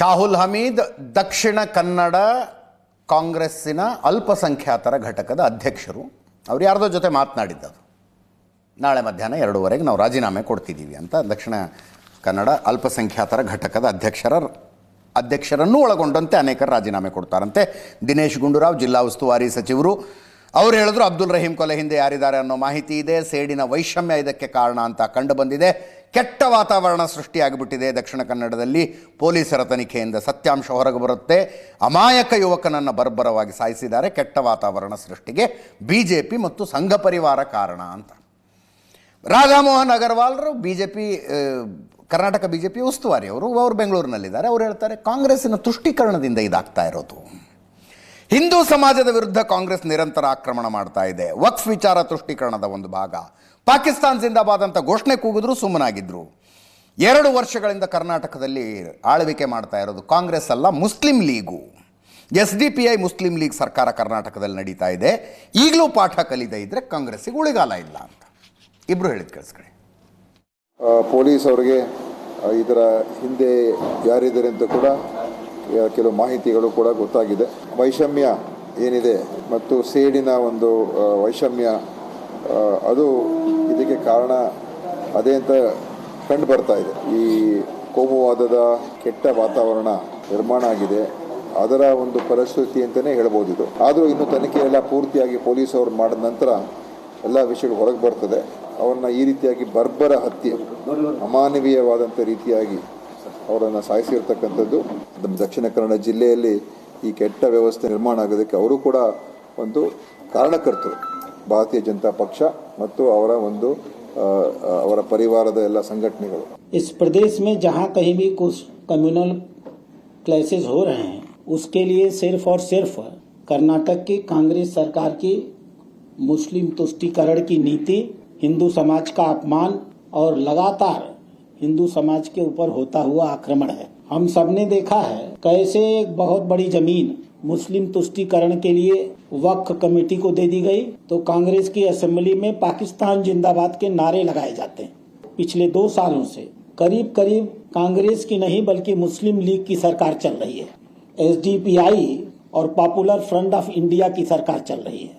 ಶಾಹುಲ್ ಹಮೀದ್ ದಕ್ಷಿಣ ಕನ್ನಡ ಕಾಂಗ್ರೆಸ್ಸಿನ ಅಲ್ಪಸಂಖ್ಯಾತರ ಘಟಕದ ಅಧ್ಯಕ್ಷರು. ಅವ್ರು ಯಾರ್ದೋ ಜೊತೆ ಮಾತನಾಡಿದ್ದದು. ನಾಳೆ ಮಧ್ಯಾಹ್ನ ಎರಡೂವರೆಗೆ ನಾವು ರಾಜೀನಾಮೆ ಕೊಡ್ತಿದ್ದೀವಿ ಅಂತ ದಕ್ಷಿಣ ಕನ್ನಡ ಅಲ್ಪಸಂಖ್ಯಾತರ ಘಟಕದ ಅಧ್ಯಕ್ಷರ ಅಧ್ಯಕ್ಷರನ್ನು ಒಳಗೊಂಡಂತೆ ಅನೇಕರು ರಾಜೀನಾಮೆ ಕೊಡ್ತಾರಂತೆ. ದಿನೇಶ್ ಗುಂಡೂರಾವ್, ಜಿಲ್ಲಾ ಉಸ್ತುವಾರಿ ಸಚಿವರು. ಅವ್ರು ಹೇಳಿದ್ರು ಅಬ್ದುಲ್ ರಹೀಂ ಕೊಲೆ ಹಿಂದೆ ಯಾರಿದ್ದಾರೆ ಅನ್ನೋ ಮಾಹಿತಿ ಇದೆ. ಸೇಡಿನ ವೈಷಮ್ಯ ಇದಕ್ಕೆ ಕಾರಣ ಅಂತ ಕಂಡು ಬಂದಿದೆ. ಕೆಟ್ಟ ವಾತಾವರಣ ಸೃಷ್ಟಿಯಾಗಿಬಿಟ್ಟಿದೆ ದಕ್ಷಿಣ ಕನ್ನಡದಲ್ಲಿ ಪೊಲೀಸರ ತನಿಖೆಯಿಂದ ಸತ್ಯಾಂಶ ಹೊರಗೆ ಬರುತ್ತೆ. ಅಮಾಯಕ ಯುವಕನನ್ನು ಬರ್ಬರವಾಗಿ ಸಾಯಿಸಿದ್ದಾರೆ. ಕೆಟ್ಟ ವಾತಾವರಣ ಸೃಷ್ಟಿಗೆ ಬಿ ಜೆ ಪಿ ಮತ್ತು ಸಂಘ ಪರಿವಾರ ಕಾರಣ ಅಂತ. ರಾಧಾಮೋಹನ್ ಅಗರ್ವಾಲ್ರು B J P Karnataka B J P ಉಸ್ತುವಾರಿ. ಅವರು ಅವರು ಬೆಂಗಳೂರಿನಲ್ಲಿದ್ದಾರೆ. ಅವ್ರು ಹೇಳ್ತಾರೆ, ಕಾಂಗ್ರೆಸ್ಸಿನ ತುಷ್ಟೀಕರಣದಿಂದ ಇದಾಗ್ತಾ ಇರೋದು. ಹಿಂದೂ ಸಮಾಜದ ವಿರುದ್ಧ ಕಾಂಗ್ರೆಸ್ ನಿರಂತರ ಆಕ್ರಮಣ ಮಾಡ್ತಾ ಇದೆ. ವಕ್ಫ್ ವಿಚಾರ ತುಷ್ಟೀಕರಣದ ಒಂದು ಭಾಗ. ಪಾಕಿಸ್ತಾನ್ ಜಿಂದಾಬಾದ್ ಅಂತ ಘೋಷಣೆ ಕೂಗಿದ್ರು ಸುಮ್ಮನಾಗಿದ್ರು. ಎರಡು ವರ್ಷಗಳಿಂದ ಕರ್ನಾಟಕದಲ್ಲಿ ಆಳ್ವಿಕೆ ಮಾಡ್ತಾ ಇರೋದು ಕಾಂಗ್ರೆಸ್ ಅಲ್ಲ, Muslim League. S D P I Muslim League ಸರ್ಕಾರ ಕರ್ನಾಟಕದಲ್ಲಿ ನಡೀತಾ ಇದೆ. ಈಗಲೂ ಪಾಠ ಕಲಿದ ಇದ್ರೆ ಕಾಂಗ್ರೆಸ್ಸಿಗೆ ಉಳಿಗಾಲ ಇಲ್ಲ ಅಂತ. ಇಬ್ರು ಹೇಳಿದ್ ಕೇಳಿಸ್ಕೊಳ್ಳಿ. ಪೊಲೀಸ್ ಅವರಿಗೆ ಇದರ ಹಿಂದೆ ಯಾರಿದ್ದಾರೆ ಅಂತ ಕೂಡ ಕೆಲವು ಮಾಹಿತಿಗಳು ಕೂಡ ಗೊತ್ತಾಗಿದೆ. ವೈಷಮ್ಯ ಏನಿದೆ ಮತ್ತು ಸೇಡಿನ ಒಂದು ವೈಷಮ್ಯ ಅದು ಇದಕ್ಕೆ ಕಾರಣ ಅದೇ ಅಂತ ಕಂಡು ಬರ್ತಾ ಇದೆ. ಈ ಕೋಮುವಾದದ ಕೆಟ್ಟ ವಾತಾವರಣ ನಿರ್ಮಾಣ ಆಗಿದೆ. ಅದರ ಒಂದು ಪರಿಸ್ಥಿತಿ ಅಂತಲೇ ಹೇಳ್ಬೋದು ಇದು. ಆದರೂ ಇನ್ನು ತನಿಖೆ ಎಲ್ಲ ಪೂರ್ತಿಯಾಗಿ ಪೊಲೀಸ್ ಅವರು ಮಾಡಿದ ನಂತರ ಎಲ್ಲ ವಿಷಯಗಳು ಹೊರಗೆ ಬರ್ತದೆ. ಅವ್ರನ್ನ ಈ ರೀತಿಯಾಗಿ ಬರ್ಬರ ಹತ್ಯೆ ಅಮಾನವೀಯವಾದಂಥ ರೀತಿಯಾಗಿ ಅವರನ್ನು ಸಾಯಿಸಿರ್ತಕ್ಕಂಥದ್ದು ನಮ್ಮ ದಕ್ಷಿಣ ಕನ್ನಡ ಜಿಲ್ಲೆಯಲ್ಲಿ ಈ ಕೆಟ್ಟ ವ್ಯವಸ್ಥೆ ನಿರ್ಮಾಣ ಆಗೋದಕ್ಕೆ ಅವರು ಕೂಡ ಒಂದು ಕಾರಣಕರ್ತರು ಭಾರತೀಯ ಜನತಾ ಪಕ್ಷ ಮತ್ತು ಅವರ ಒಂದು ಆ, ಆ, ಅವರ ಪರಿವಾರದ ಎಲ್ಲ ಸಂಘಟನೆಗಳು इस प्रदेश में जहां कहीं भी कुछ कम्युनल क्लैसेस हो रहे हैं उसके लिए सिर्फ और सिर्फ कर्नाटक की कांग्रेस सरकार की मुस्लिम तुष्टीकरण की नीति हिंदू समाज का अपमान और लगातार हिंदू समाज के ऊपर होता हुआ आक्रमण है। हम सबने देखा है कैसे एक बहुत बड़ी ज़मीन मुस्लिम तुष्टिकरण के लिए वक्फ कमेटी को दे दी गई। तो कांग्रेस की असेंबली में पाकिस्तान जिंदाबाद के नारे लगाए जाते हैं। पिछले दो सालों से करीब करीब कांग्रेस की नहीं, बल्कि मुस्लिम लीग की सरकार चल रही है। एसडीपीआई और पॉपुलर फ्रंट ऑफ़ इंडिया की सरकार चल रही है।